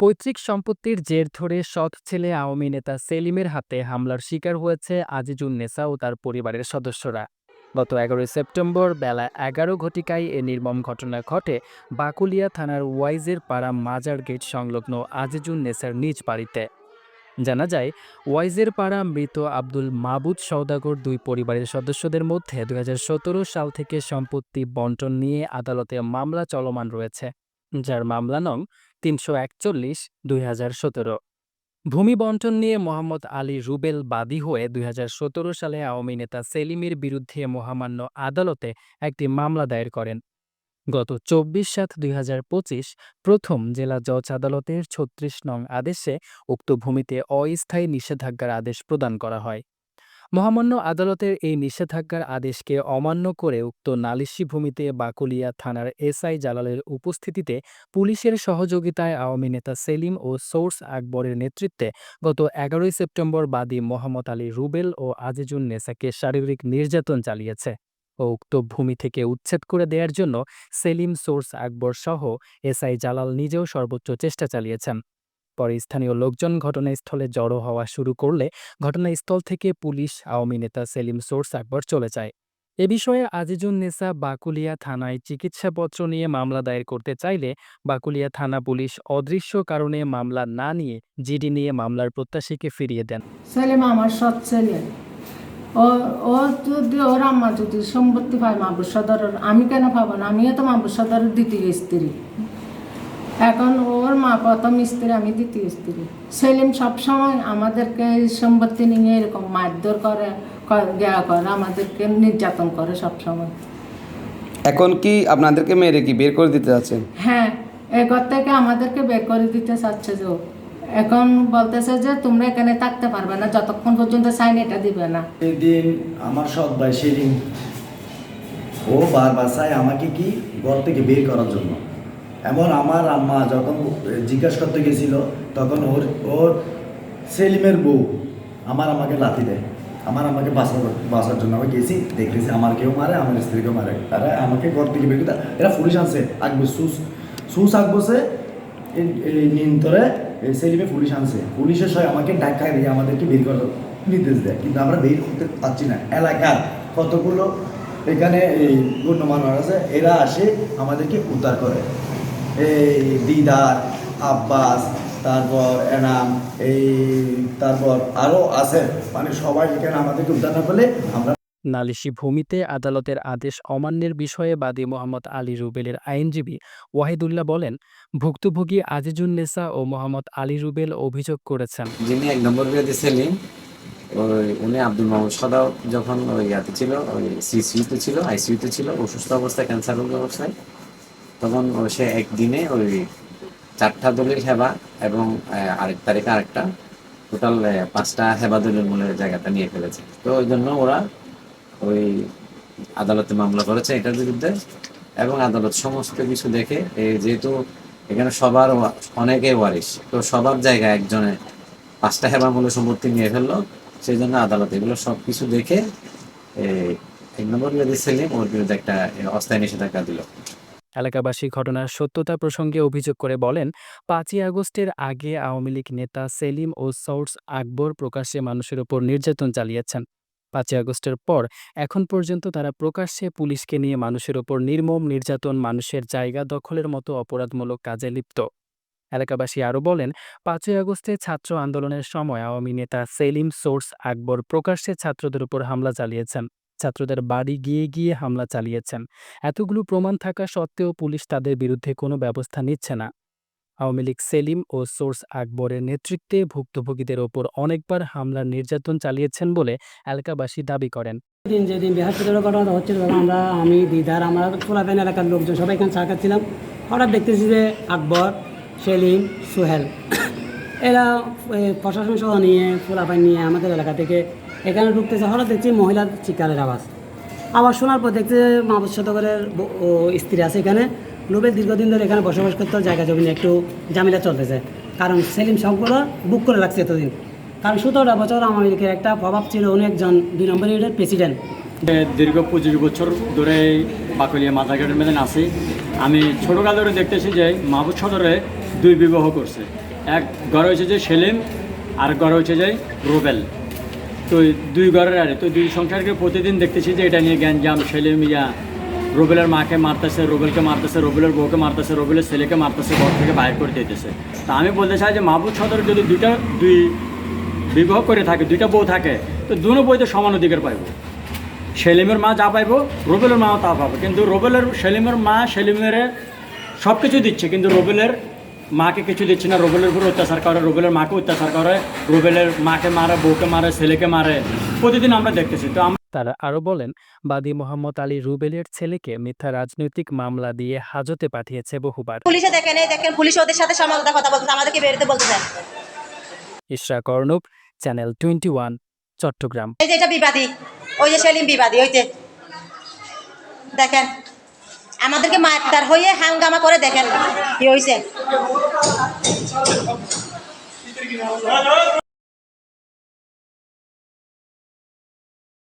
পৈতৃক সম্পত্তির জের ধরে সৎ ছেলে আওয়ামী নেতা সেলিমের হাতে হামলার শিকার হয়েছে আজিজুন নেসা ও তার পরিবারের সদস্যরা। গত এগারোই সেপ্টেম্বর বেলা এগারো ঘটিকায় এ নির্মম ঘটনা ঘটে বাকুলিয়া থানার ওয়াইজের পাড়া মাজার গেট সংলগ্ন আজিজুন নেসার নিজ বাড়িতে। জানা যায়, ওয়াইজের পাড়া মৃত আব্দুল মাবুদ সৌদাগর দুই পরিবারের সদস্যদের মধ্যে দু হাজার সতেরো সাল থেকে সম্পত্তি বন্টন নিয়ে আদালতে মামলা চলমান রয়েছে। যার মামলা নং তিনশো একচল্লিশ, দুই ভূমি বন্টন নিয়ে মোহাম্মদ আলী রুবেল বাদী হয়ে দুই হাজার সতেরো সালে আওয়ামী নেতা সেলিমের বিরুদ্ধে মহামান্য আদালতে একটি মামলা দায়ের করেন। গত চব্বিশ সাত, দুই প্রথম জেলা জজ আদালতের ছত্রিশ নং আদেশে উক্ত ভূমিতে অস্থায়ী নিষেধাজ্ঞার আদেশ প্রদান করা হয়। মহামান্য আদালতের এই নিষেধাজ্ঞার আদেশকে অমান্য করে উক্ত নালিশি ভূমিতে বাকুলিয়া থানার এসআই জালালের উপস্থিতিতে পুলিশের সহযোগিতায় আওয়ামী নেতা সেলিম ও সোর্স আকবরের নেতৃত্বে গত এগারোই সেপ্টেম্বর বাদী মোহাম্মদ আলী রুবেল ও আজিজুন নেসাকে শারীরিক নির্যাতন চালিয়েছে ও উক্ত ভূমি থেকে উচ্ছেদ করে দেওয়ার জন্য সেলিম সোর্স আকবর সহ এসআই জালাল নিজেও সর্বোচ্চ চেষ্টা চালিয়েছেন। পরে স্থানীয় লোকজন ঘটনাস্থলে জড়ো হওয়া শুরু করলে ঘটনাস্থল থেকে পুলিশ, আওয়ামী নেতা সেলিম সোর্স আকবর চলে যায়। এ বিষয়ে আজিজুন নেসা বাকুলিয়া থানায় চিকিৎসাপত্র নিয়ে মামলা দায়ের করতে চাইলে বাকুলিয়া থানা পুলিশ অদৃশ্য কারণে মামলা না নিয়ে জিডি নিয়ে মামলার প্রত্যাশীকে ফিরিয়ে দেন। ছেলে আমার সৎ ছেলে। ও যদি ওর আম্মা যদি সম্পত্তি পায় মাহবুব সদরের, আমি কেন পাবো না? আমিও তো মাহবুব সদরের দ্বিতীয় স্ত্রী। এখন ওর মা প্রথম স্ত্রী আমি দ্বিতীয় স্ত্রী। সেলিম সবসময় আমাদেরকে সম্পত্তি নিয়ে এরকম মারধর করে দেয়া করে আমাদেরকে নির্যাতন করে সবসময়। এখন কি আপনাদেরকে মেরে কি বের করে দিতে যাচ্ছেন হ্যাঁ এ ঘর থেকে আমাদেরকে বের করে দিতে চাচ্ছে যে ও। এখন বলতেছে যে তোমরা এখানে থাকতে পারবে না যতক্ষণ পর্যন্ত সাইন এটা দিবে না। সেদিন আমার সৎ ভাই সেদিন ও বারবার চায় আমাকে কি ঘর থেকে বের করার জন্য। এমন আমার আম্মা যখন জিজ্ঞাসা করতে গেছিল, তখন ওর ওর সেলিমের বউ আমার আমাকে লাথি দেয়। আমার আমাকে বাঁচার বাঁচার জন্য আমি গেছি, দেখতেছি আমার কেউ মারে, আমার স্ত্রীকেও মারে। তারা আমাকে ঘর থেকে বের এরা পুলিশ আনছে আকবর সুস সুস আকবসে নিন্তরে সেলিমে পুলিশ আনছে। পুলিশের সবাই আমাকে ডাকায় দিয়ে আমাদেরকে বের করার নির্দেশ দেয়। কিন্তু আমরা বের করতে পারছি না। এলাকার কতগুলো এখানে এই গণ্যমান্য আছে, এরা আসে আমাদেরকে উদ্ধার করে। এই দিদার আব্বাস তারপর এনাম এই তারপর আরও আছে। মানে সবাই এখানে আমাদেরকে উদ্ধার না করলে আমরা নালিশি ভূমিতে আদালতের আদেশ অমান্যের বিষয়ে বাদী মোহাম্মদ আলী রুবেলের আইনজীবী ওয়াহিদুল্লাহ বলেন ভুক্তভোগী আজিজুন নেসা ও মোহাম্মদ আলী রুবেল অভিযোগ করেছেন। যিনি এক নম্বর বিরোধী সেলিম ওই উনি আব্দুল মাহমুদ সদাও যখন ওই ইয়াতে ছিল ওই সিসিউতে ছিল আইসিউতে ছিল অসুস্থ অবস্থায় ক্যান্সার রোগ অবস্থায়। তখন সে একদিনে ওই চারটা দলিল হেবা এবং আরেক তারিখে আরেকটা। টোটাল পাঁচটা হেবা দলিল মূলের জায়গাটা নিয়ে ফেলেছে। তো ওই জন্য ওরা ওই আদালতে মামলা করেছে এটার বিরুদ্ধে এবং আদালত সমস্ত কিছু দেখে যেহেতু এখানে সবার অনেকে ওয়ারিশ, তো সবার জায়গায় একজনে পাঁচটা হেবা মূল্য সম্পত্তি নিয়ে ফেলল। সেই জন্য আদালত এগুলো সব কিছু দেখে এক নম্বর লেডি সেলিম ওর বিরুদ্ধে একটা অস্থায়ী নিষেধাজ্ঞা দিল। এলাকাবাসী ঘটনার সত্যতা প্রসঙ্গে অভিযোগ করে বলেন, পাঁচই আগস্টের আগে আওয়ামী লীগ নেতা সেলিম ও সৌর্স আকবর প্রকাশ্যে মানুষের ওপর নির্যাতন চালিয়েছেন। পাঁচই আগস্টের পর এখন পর্যন্ত তারা প্রকাশ্যে পুলিশকে নিয়ে মানুষের ওপর নির্মম নির্যাতন, মানুষের জায়গা দখলের মতো অপরাধমূলক কাজে লিপ্ত। এলাকাবাসী আরও বলেন, পাঁচই আগস্টে ছাত্র আন্দোলনের সময় আওয়ামী নেতা সেলিম সোর্স আকবর প্রকাশ্যে ছাত্রদের উপর হামলা চালিয়েছেন। ছাত্রদের বাড়ি গিয়ে গিয়ে হামলা চালিয়েছেন। এতগুলো প্রমাণ থাকা সত্ত্বেও পুলিশ তাদের বিরুদ্ধে কোনো ব্যবস্থা নিচ্ছে না। আওয়ামী লীগ সেলিম ও সোর্স আকবরের নেতৃত্বে ভুক্তভোগীদের ওপর অনেকবার হামলার নির্যাতন চালিয়েছেন বলে এলাকাবাসী দাবি করেন। দিন যেদিন বৃহস্পতিবার ঘটনাটা হচ্ছিল আমরা, আমি, দিদার, আমরা খোলাপেন এলাকার লোকজন সবাই এখানে খাচ্ছিলাম হঠাৎ দেখতেছি যে আকবর, সেলিম, সোহেল, এরা প্রশাসন সহ নিয়ে খোলাপাইন নিয়ে আমাদের এলাকা থেকে এখানে ঢুকতেছে হঠাৎ দেখছি মহিলার চিকারের আওয়াজ। আবার শোনার পর দেখতে মাহবুব শতকরের স্ত্রী আছে এখানে। লোবের দীর্ঘদিন ধরে এখানে বসবাস করতে, জায়গা জমি একটু ঝামেলা চলতেছে। কারণ সেলিম সবগুলো বুক করে রাখছে এতদিন। কারণ সতেরোটা বছর আওয়ামী লীগের একটা প্রভাব ছিল, উনি একজন দুই নম্বর ইউনিটের প্রেসিডেন্ট দীর্ঘ পঁচিশ বছর ধরে বাকলিয়া মাথাঘাটের মেদিন আছি। আমি ছোটোকাল ধরে দেখতেছি যে মাহবুব সদরে দুই বিবাহ করছে। এক ঘর হয়েছে যে সেলিম, আর ঘর হয়েছে যে রুবেল। তো দুই ঘরের আরে তো দুই সংসারকে প্রতিদিন দেখতেছি যে এটা নিয়ে গ্যাঞ্জাম ছেলে মিয়া রুবেলের মাকে মারতেছে, রুবেলকে মারতেছে, রুবেলের বউকে মারতেছে, রুবেলের ছেলেকে মারতেছে, ঘর থেকে বাইর করে দিতেছে। তা আমি বলতে চাই যে মাহবুব সদর যদি দুইটা, দুই বিবাহ করে থাকে, দুইটা বউ থাকে, তো দুনো বইতে সমান অধিকার পাইব। সেলিমের মা যা পাইব, রুবেলের মাও তা পাবে। কিন্তু রুবেলের সেলিমের মা সেলিমের সব কিছু দিচ্ছে, কিন্তু রুবেলের মাকে কিছু দিচ্ছে না রুবেলের উপর অত্যাচার করে রুবেলের মাকে অত্যাচার করে রুবেলের মাকে মারে বউকে মারে ছেলেকে মারে প্রতিদিন আমরা দেখতেছি। তো তারা আরও বলেন বাদী মোহাম্মদ আলী রুবেলের ছেলেকে মিথ্যা রাজনৈতিক মামলা দিয়ে হাজতে পাঠিয়েছে বহুবার। পুলিশে দেখেন দেখেন পুলিশ ওদের সাথে সমালোচনা কথা বলতেছে আমাদেরকে বেরোতে বলতেছে ইশরা কর্ণব চ্যানেল টোয়েন্টি ওয়ান চট্টগ্রাম। এই যে এটা বিবাদী ওই যে সেলিম বিবাদী ওই যে। দেখেন আমাদেরকে মাত্তার হয়ে হাঙ্গামা করে দেখেন কি হয়েছে